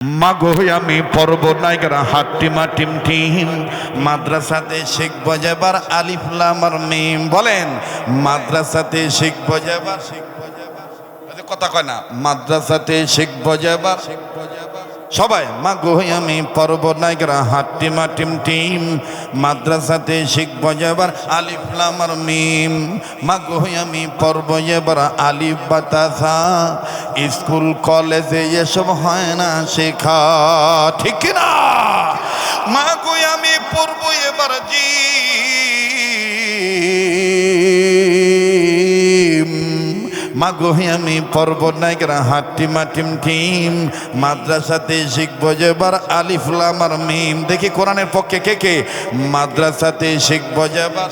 মাগো আমি পর্ব নাইগরা হাট্টিমা টিম টিম। মাদ্রাসাতে শিখব যাবার আলিফ লামার মিম। বলেন, মাদ্রাসাতে শিখব যাবার শিখব যাবার কথা কয় না। মাদ্রাসাতে শিখব যাবার সবাই, মা মাগো আমি পর্ব নাইগরা হাট্টিমা টিম টিম, মাদ্রাসাতে শিখব যাবার আলিফ লামার মিম। মা মাগো আমি পর্ব এবার আলিফ বাতাসা, স্কুল, কলেজে এসব হয় না শেখা, ঠিক না মাগো আমি পর্ব এবার জি মাগো আমি পর্ব নাইগরা হাট্টি মাটিম টিম। মাদ্রাসাতে শিখব যেবার আলিফ লামার মিম। দেখি কোরআনের পক্ষে কে কে? মাদ্রাসাতে শিখব যাবার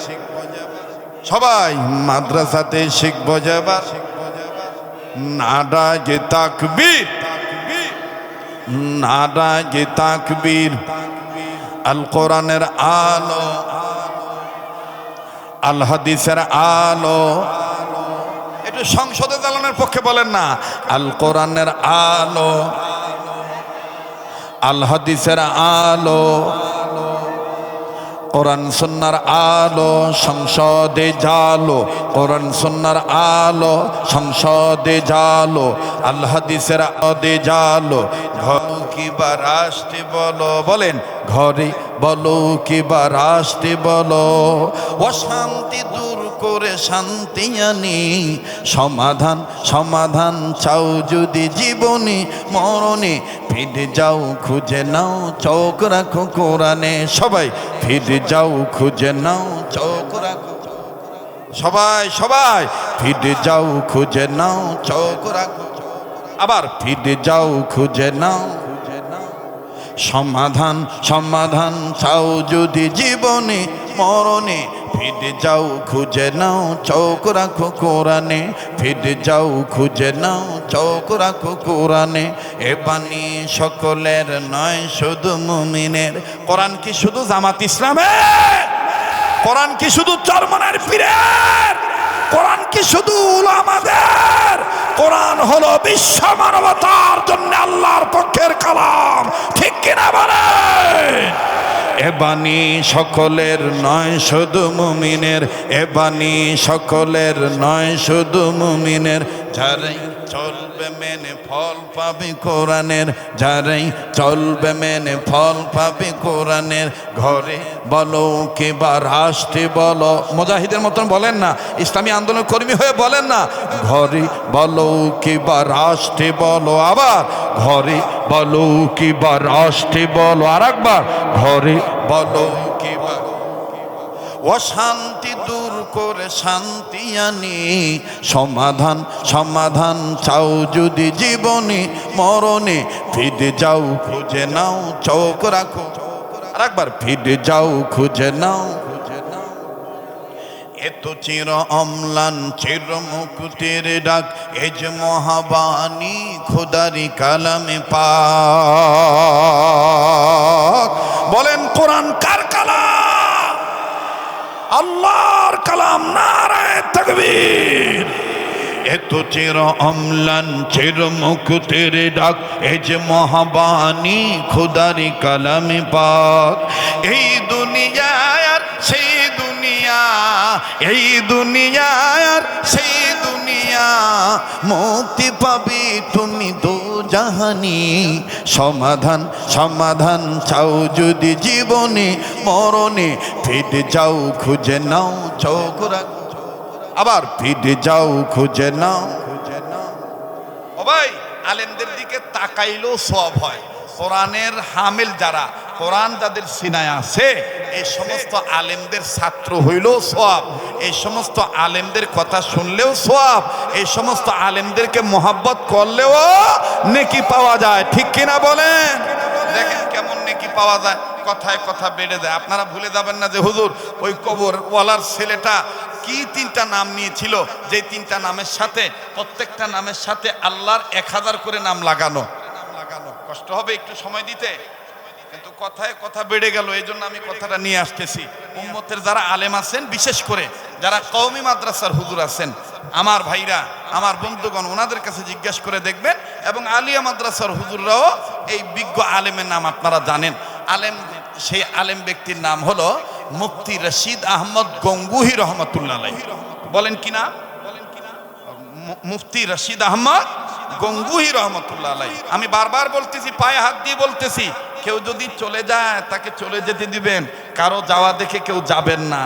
সবাই, মাদ্রাসাতে শিখব যাবার নাডাগে তাকবীর। নাডাগে তাকবীর। আল কোরআনের আলো, আল হাদিসের আলো। একটু সংসদে জ্বালানোর পক্ষে বলেন না। আল কোরআনের আলো, আল হাদিসের আলো, কোরআন সন্ন্যার আলো, সংসদে জালো, কোরআন সন্ন্যার আলো, সংসদে জালো আল্লাহ হাদিসের আদে জালো। ঘর কিবা রাষ্ট্রে বলো, বলেন, ঘরে বলো কিবা রাষ্ট্রে বলো। অশান্তি দূর করে শান্তি আনি। সমাধান সমাধান চাও যদি জীবনে, মরণে। ফিরে যাও, খুঁজে নাও, চোখ রাখো কোরআনে। সবাই ফিরে যাও, খুঁজে নাও, চোখ রাখো। সবাই সবাই ফিরে যাও, খুঁজে নাও, চোখ রাখো। আবার ফিরে যাও, খুঁজে নাও। সমাধান সমাধান চাও যদি জীবনে, মরণে। ফিরে যাও, খুঁজে নাও, চৌক রাখো কোরআনে। ফিরে যাও, খুঁজে নাও, চৌক রাখো কোরআনে। এ বাণী সকলের নয়, শুধু মুমিনের। কোরআন কি শুধু জামাত ইসলামের? কোরআন কি শুধু চরমনের পীরের? কোরআন কি শুধু উলামাদের? কোরআন হলো বিশ্ব মানবতার জন্য আল্লাহর পক্ষের কালাম। ঠিক কিনা বলে এ বাণী সকলের নয়, শুধু মুমিনের। এ বাণী সকলের নয়, শুধু মুমিনের। যারাই চলবে মেনে ফল পাবে কোরআনের। যারাই চলবে মেনে ফল পাবে কোরআনের। ঘরে বলো কিবা রাষ্ট্রে বলো। মুজাহিদের মতন বলেন না, ইসলামী আন্দোলন কর্মী হয়ে বলেন না। ঘরে বলো কিবা রাষ্ট্রে বলো। আবার ঘরে বলো কিবা রাষ্ট্রে বলো আর একবার ঘরে বলো কিবা অশান্তি দূর করে শান্তি আনি, সমাধান সমাধান চাও যদি জীবনে, মরণে। ফিরে যাও, খুঁজে নাও, চোখ রাখো। আর একবার ফিরে যাও, খুঁজে নাও। এত চির অম্লান, চির মুকুটের ডাক, এ যে মহাবাণী খোদারি কালামে পাক। বলেন, কোরআন কার কালাম? আল্লাহর কালাম, নারায় তকবীর। এত চির অম্লান, চির মুকুটের ডাক, এ যে মহাবাণী খুদারি কালামে পাক। এই দুনিয়ায় দুনিয়া এই দুনিয়ার, সেই দুনিয়া মুক্তি পাবি তুমি দো জাহানি। সমাধান সমাধান চাও যদি জীবনে, মরণে ফিরে যাও, খুঁজে নাও, চোখ রাখো। আবার ফিরে যাও, খুঁজে নাও খুঁজে নাও। ও ভাই, আলেমদের দিকে তাকাইলেও সব হয়। কোরআনের হামিল যারা, কোরআন যাদের সিনায় আছে। এই সমস্ত আলেমদের ছাত্র হইলেও সব এই সমস্ত আলেমদের কথা শুনলেও সব এই সমস্ত আলেমদেরকে মোহাব্বত করলেও নেকি পাওয়া যায়, ঠিক কিনা বলেন? দেখেন কেমন নেকি পাওয়া যায়, কথায় কথা বেড়ে যায়। আপনারা ভুলে যাবেন না যে হুজুর, ওই কবর ওয়ালার ছেলেটা কি তিনটা নাম নিয়েছিল? যে তিনটা নামের সাথে, প্রত্যেকটা নামের সাথে আল্লাহর এক হাজার করে নাম লাগানো নাম লাগানো। কষ্ট হবে একটু সময় দিতে? কিন্তু কথায় কথা বেড়ে গেল, এই জন্য আমি কথাটা নিয়ে আসতেছি। উম্মতের যারা আলেম আছেন, বিশেষ করে যারা কওমি মাদ্রাসার হুজুর আছেন, আমার ভাইরা, আমার বন্ধুগণ, ওনাদের কাছে জিজ্ঞাসা করে দেখবেন এবং আলিয়া মাদ্রাসার হুজুররাও এই বিজ্ঞ আলেমের নাম আপনারা জানেন। আলেম, সেই আলেম ব্যক্তির নাম হলো মুফতি রশিদ আহমদ গঙ্গুহি রহমতুল্লাহ। বলেন কি না মু- মুফতি রশিদ আহমদ গঙ্গুহি রহমতুল্লাহ আলাই আমি বারবার বলতেছি, পায়ে হাত দিয়ে বলতেছি, কেউ যদি চলে যায়, তাকে চলে যেতে দিবেন। কারও যাওয়া দেখে কেউ যাবেন না।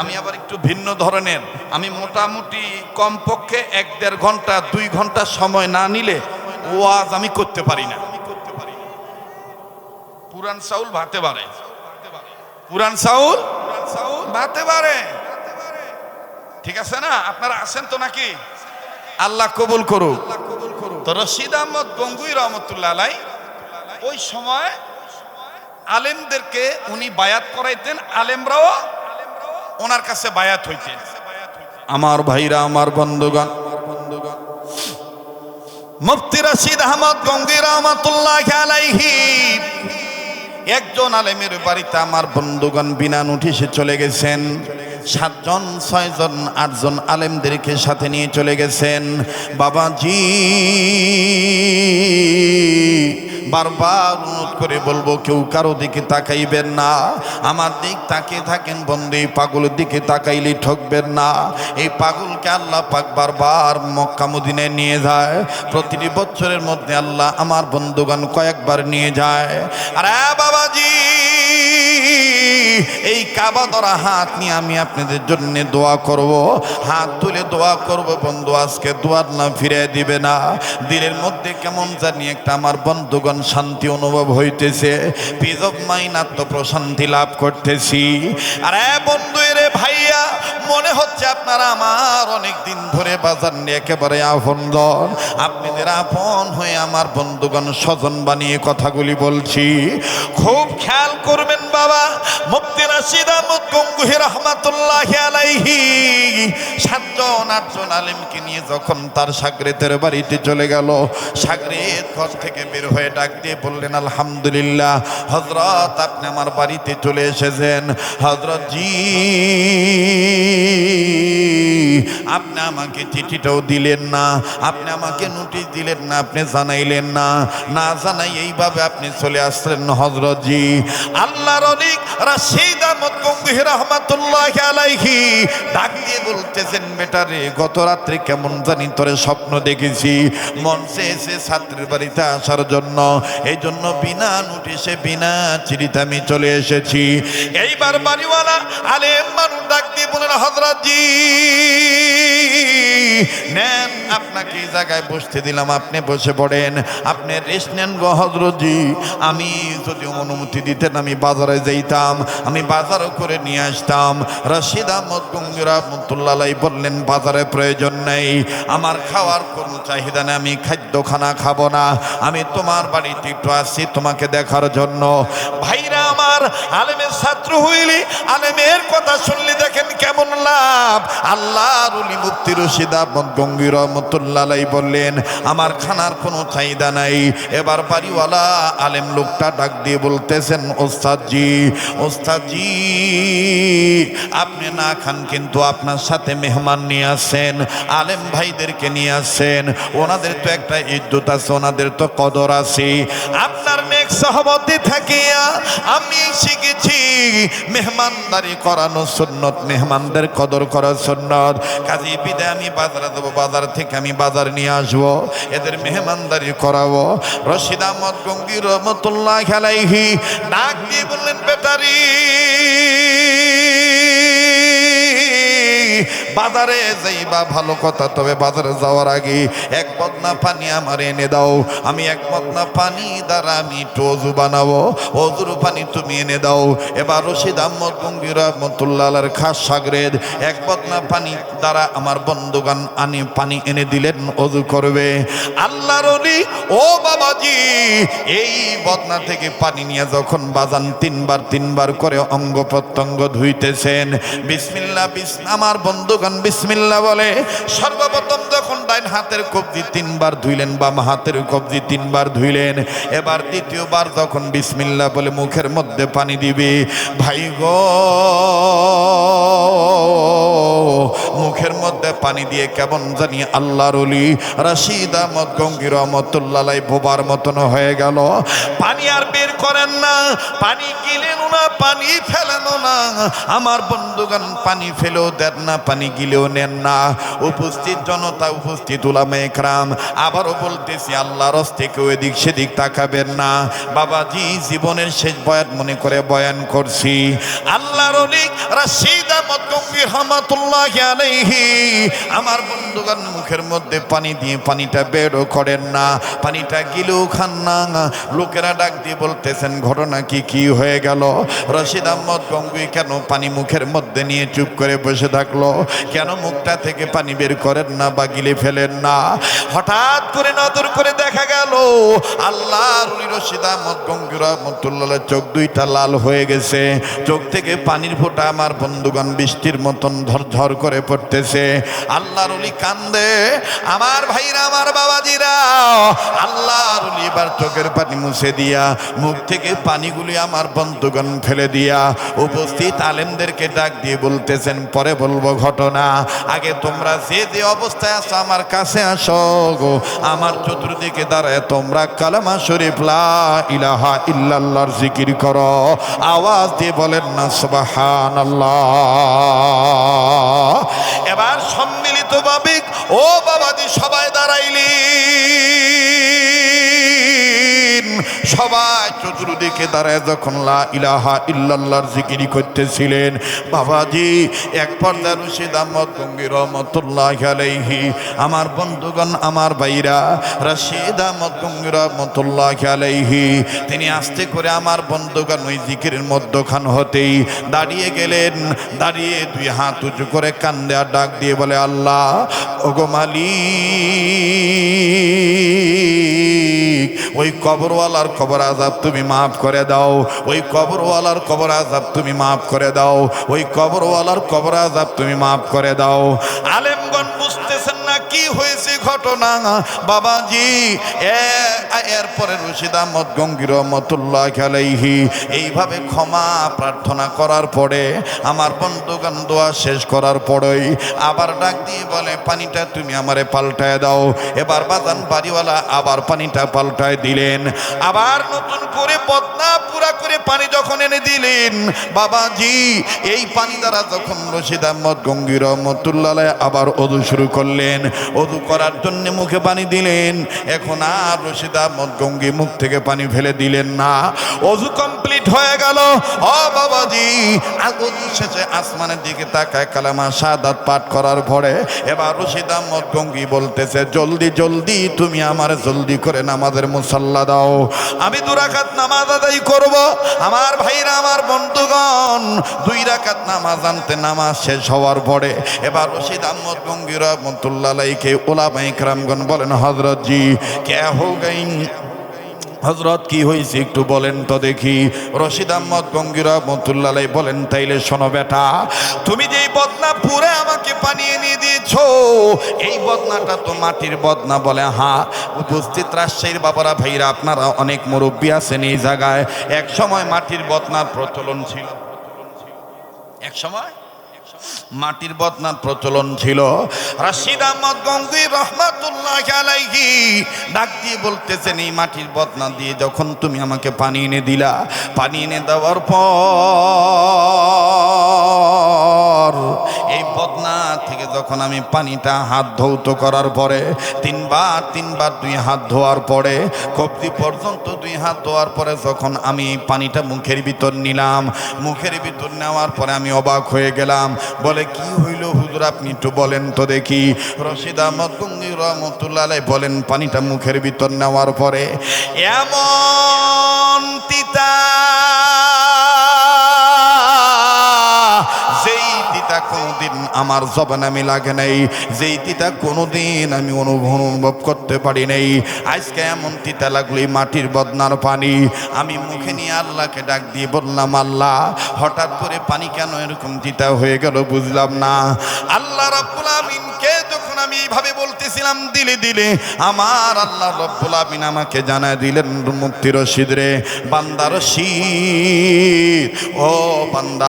আমি আবার একটু ভিন্ন ধরনের। আমি মোটামুটি কমপক্ষে এক দেড় ঘণ্টা, দুই ঘণ্টা সময় না নিলে ওয়াজ আমি করতে পারি না। পুরান সাউল ভাতে পারে। পুরান চাউল ভাতে পারে। ঠিক আছে না? আপনারা আছেন তো নাকি? আল্লাহ কবুল করুক। তো রশিদ আহমদ গঙ্গুই রহমতুল্লাহ আলাই, ওই সময় আলেমদেরকে উনি বায়াত করাইতেন, আলেমরাও ওনার কাছে বায়াত হইতেন। আমার ভাইরা, আমার বন্ধুগণ, মুফতি রশিদ আহমদ গঙ্গুই রহমতুল্লাহ আলাইহি, একজন আলেমের বাড়িতে আমার বন্ধুগণ বিনা নোটিশে চলে গেছেন। সাতজন, ছয়জন, আটজন আলেমদেরকে সাথে নিয়ে চলে গেছেন। বাবাজি, বারবার অনুরোধ করে বলব, কেউ কারও দিকে তাকাইবেন না। আমার দিক তাকিয়ে থাকেন বন্ধু এই পাগলের দিকে তাকাইলে ঠকবেন না। এই পাগলকে আল্লাহ পাক বারবার মক্কা মদিনায় নিয়ে যায়। প্রতিটি বছরের মধ্যে আল্লাহ আমার বন্ধুগণ কয়েকবার নিয়ে যায়। আরে বাবাজি! এই কাবা ধরা হাত নিয়ে আমি আপনাদের জন্য দোয়া করব। হাত তুলে দোয়া করব, বন্ধু, আজকে দোয়ার না ফিরে দিবে না। দিলের মধ্যে কেমন জানি একটা আমার বন্ধুগণ শান্তি অনুভব হইতেছে। পিজ অফ মাইন আত্মপ্রশান্তি লাভ করতেছি। আরে বন্ধু হচ্ছে আপনারা আমার অনেক দিন ধরে বাজার নিয়ে একেবারে আপন দন আপনাদের আপন হয়ে আমার বন্ধুগণ, স্বজন বানিয়ে কথাগুলি বলছি, খুব খেয়াল করবেন বাবা মুক্তি রাশিদ আহমদ গঙ্গুহি রহমাতুল্লাহ আলাইহি সাতজন, আটজন আলিমকে নিয়ে যখন তার সাগরেতের বাড়িতে চলে গেল সাগরেত ঘর থেকে বের হয়ে ডাক দিয়ে বললেন, আলহামদুলিল্লাহ হজরত আপনি আমার বাড়িতে চলে এসেছেন। হজরত জি আপনি আমাকে চিঠিটাও দিলেন না, আপনি আমাকে নোটিশ দিলেন না, আপনি জানাইলেন না। না জানাই এইভাবে আপনি চলে আসলেন হজরতজি আল্লাহর অনেক গত রাত্রে কেমন জানি তোরে স্বপ্ন দেখেছি। বাড়িতে আসার জন্য। এই জন্য বিনা বিনা চলে এসেছি। এইবার বাড়িওয়ালা মানুষ ডাক দিয়ে হজরত নেন, আপনাকে এই জায়গায় বসতে দিলাম। আপনি বসে পড়েন। আপনি রেস্ট নেন গো আমি যদি অনুমতি দিতেন, আমি বাজারে যাইতাম। আমি বাজারও করে নিয়ে আসতাম। রশিদ আহমদ গঙ্গির বললেন, বাজারে প্রয়োজন নেই। আমার খাওয়ার কোনো চাহিদা নেই। আমি খাদ্য খানা খাব না। আমি তোমার বাড়িতে একটু আসছি তোমাকে দেখার জন্য। ভাইরা আমার আলেমের ছাত্র হইলি, আলেমের কথা শুনলে, দেখেন কেমন লাভ আল্লাহ রুলি মুক্তি রশিদ আহমদ রহমতুল্লাহ বললেন, আমার খানার কোনো চাহিদা নাই। এবার বাড়িওয়ালা আলেম লোকটা ডাক দিয়ে বলতেছেন, ওস্তাদজি ওস্তাদজি, আপনি না খান কিন্তু আপনার সাথে মেহমান নিয়ে আসেন, আলেম ভাইদেরকে নিয়ে আসেন। ওনাদের তো একটা ইজ্জত আছে, ওনাদের তো কদর আছে। আপনার নেক সহমতি থাকিয়া আমি শিখেছি, মেহমানদারি করানো সুন্নত, মেহমানদের কদর করা সন্ন্যত কাজে বিদায় আমি বাজারে দেবো, বাজার থেকে আমি বাজার নিয়ে আসব, এদের মেহমানদারি করাবো। রশিদ আহমদ গঙ্গি রহমতুল্লাহ খেলাইহি ডাক দিয়ে বললেন, বেটারি বাজারে যাইবা, ভালো কথা, তবে বাজারে যাওয়ার আগে এক বদনা পানি আমার এনে দাও। আমি এক বদনা পানি দ্বারা আমি একটু অজু বানাবো। অজুর পানি তুমি এনে দাও। এবার রশিদ আহমদ গঙ্গির রহমতুল্লাহ খাস সাগরেদ, এক বদনা পানি দ্বারা আমার বন্ধুগান আনি পানি এনে দিলেন, অজু করবে। আল্লাহর ও বাবাজি, এই বদনা থেকে পানি নিয়ে যখন বাজান তিনবার তিনবার করে অঙ্গ প্রত্যঙ্গ ধুইতেছেন বিসমিল্লা বিস আমার বন্ধুগণ বিসমিল্লা বলে, সর্বপ্রথম যখন ডাইন হাতের কবজি তিনবার ধুইলেন, বাম হাতের কবজি তিনবার ধুইলেন, এবার দ্বিতীয়বার যখন বিসমিল্লা বলে মুখের মধ্যে পানি দিবে, ভাই গো, মুখের মধ্যে পানি দিয়ে কেমন জানি আল্লাহর অলি রাশিদ আহমদ গঙ্গি রহমতুল্লাহ বোবার মতন হয়ে গেল। পানি আর বের করেন না, পানি গিলেন না, পানি ফেলেন না। আমার বন্ধুগান পানি ফেলেও দেন না, পানি গিলেও নেন না। উপস্থিত জনতা, উপস্থিত উলামে একরাম, আবারও বলতেছি, আল্লাহর হস্তে কেউ এদিক সেদিক তাকাবেন না। বাবাজি, জীবনের শেষ বয়ান মনে করে বয়ান করছি। আল্লাহর আলাইহি। আমার বন্ধুগান মুখের মধ্যে পানি দিয়ে পানিটা বেরও করেন না। পানিটা গিলেও খান না। লোকেরা ডাক দিয়ে বলতেছেন, ঘটনা কি কি হয়ে গেল? রশিদ আহমদ গঙ্গুই কেন পানি মুখের মধ্যে নিয়ে চুপ করে বসে থাকল? কেন মুখটা থেকে পানি বের করেন না বা গিলে ফেলেন না? হঠাৎ করে নজর করে দেখা গেল আল্লাহ চোখ দুইটা লাল হয়ে গেছে। চোখ থেকে পানির ফোঁটা আমার বন্ধুগণ বৃষ্টির মতন ঝরঝর করে পড়তেছে। আল্লাহর অলি কান্দে, আমার ভাইরা, আমার বাবাজিরা, আল্লাহর অলি এবার চোখের পানি মুছে দিয়া, মুখ থেকে পানিগুলি আমার বন্ধুগণ ফেলে দিয়া উপস্থিত আলেমদেরকে ডাক দিয়ে বলতেছেন, পরে বলব ঘটনা। আগে তোমরা যে যে অবস্থায় আছো, আমার কাছে আসো গো। আমার চতুর্দিকে দাঁড়ায় তোমরা কালামা শরীফ, লা ইলাহা ইল্লাল্লাহর জিকির করো। আওয়াজ দিয়ে বলেন না, সুবহানাল্লাহ। এবার সম্মিলিত ভাবে ও বাবাজি, সবাই দাঁড়াইলি। সবাই চতুর্দিকে দাঁড়ায় যখন ইলাহা ইল্লাল্লাহর জিকিরি করতেছিলেন, বাবাজি, এক পর্দা রশিদ আহমদ গঙ্গি রহমতুল্লাহ আমার বন্ধুগণ, আমার ভাইরা, রশিদ আহমদ গঙ্গি রহমতুল্লাহ আলাইহি, তিনি আস্তে করে আমার বন্ধুগণ ওই জিকিরের মধ্যখান হতেই দাঁড়িয়ে গেলেন, দাঁড়িয়ে দুই হাত উঁচু করে কান্দে আর ডাক দিয়ে বলে, আল্লাহ, ওগো মালিক। ওই কবরওয়ালার কবর আজাব তুমি মাফ করে দাও। ওই কবরওয়ালার কবর আজাব তুমি মাফ করে দাও। ওই কবরওয়ালার কবর আজাব তুমি মাফ করে দাও। আলেমগণ বুঝতেছেন না কি হয়েছে ঘটনা? বাবাজি, এ- এরপরে রশিদ আহমদ গঙ্গির রহমতুল্লাহ খেলাইহি এইভাবে ক্ষমা প্রার্থনা করার পরে, আমার বন্ধুগান দোয়া শেষ করার পরেই আবার ডাক দিয়ে বলে, পানিটা তুমি আমারে পাল্টায় দাও। এবার বাগান বাড়িওয়ালা আবার পানিটা পাল্টায় দিলেন। আবার নতুন করে বদনা পুরা পানি যখন এনে দিলেন, বাবাজি, এই পানি দ্বারা যখন রশিদ আহমদ গঙ্গির রহমতুল্লাহ আবার অদু শুরু করলেন। অদু করার জন্য মুখে পানি দিলেন। এখন আর রশিদ আহমদ গঙ্গি মুখ থেকে পানি ফেলে দিলেন না। অজু কমপ্লিট হয়ে গেল। ও বাবাজি অজু শেষে আসমানের দিকে তাকায় কালামা সাদাত পাঠ করার পরে এবার রশিদ আহমদ গঙ্গি বলতেছে, জলদি জলদি, তুমি আমার জলদি করে নামাজের মুসাল্লা দাও। আমি দু রাকাত নামাজ আদায় করব। আমার ভাইরা, আমার বন্ধুগণ, দুই রাকাত নামাজ আনতে নামাজ শেষ হওয়ার পরে এবার রশিদ আহমদ বঙ্গির রহমতুল্লাহ ওলা ইকরামগণ বলেন হজরত জি, কে হো গই হজরত কি হয়েছে একটু বলেন তো দেখি। রশিদ আহমদ গঙ্গিরা মতুল্লাহ বলেন, তাইলে শোনো বেটা, তুমি যেই বদনা পুরে আমাকে পানিয়ে নিয়ে দিয়েছ, এই বদনাটা তো মাটির বদনা বলে হ্যাঁ উপস্থিত রাজশাহীর বাবারা, ভাইরা, আপনারা অনেক মুরব্বী আছেন এই জায়গায়। এক সময় মাটির বদনার প্রচলন ছিল। এক সময়? মাটির বদনার প্রচলন ছিল। রাশিদ আহমদ গঙ্গি রহমাতুল্লাহ আলাইহি ডাক দিয়ে বলতেছেন, এই মাটির বদনা দিয়ে যখন তুমি আমাকে পানি এনে দিলা, পানি এনে দেওয়ার পর এই বদনা থেকে যখন আমি পানিটা হাত ধৌত করার পরে, তিনবার তিনবার দুই হাত ধোয়ার পরে, কবজি পর্যন্ত দুই হাত ধোয়ার পরে যখন আমি পানিটা মুখের ভিতর নিলাম, মুখের ভিতর নেওয়ার পরে আমি অবাক হয়ে গেলাম। বলে, কি হইল হুজুর, আপনি একটু বলেন তো দেখি। রশিদ আহমদ গঙ্গি রহমতুল্লাহ বলেন, পানিটা মুখের ভিতর নেওয়ার পরে এমন তিতা কোনোদিন আমার জবান আমি লাগে নাই। যেই তিতা কোনোদিন আমি অনুভব করতে পারি নাই। আজকে এমন তিতা লাগল মাটির বদনার পানি। আমি মুখে নিয়ে আল্লাহকে ডাক দিয়ে বললাম, আল্লাহ, হঠাৎ করে পানি কেন এরকম তিতা হয়ে গেল বুঝলাম না। আল্লাহ রাব্বুল আমিনকে যখন আমি এইভাবে বলতেছিলাম, দিলে দিলে আমার আল্লাহ রব্বুল আমিন আমাকে জানায় দিলেন মুক্তি রশিদ রে বান্দার রশিদ, ও বান্দা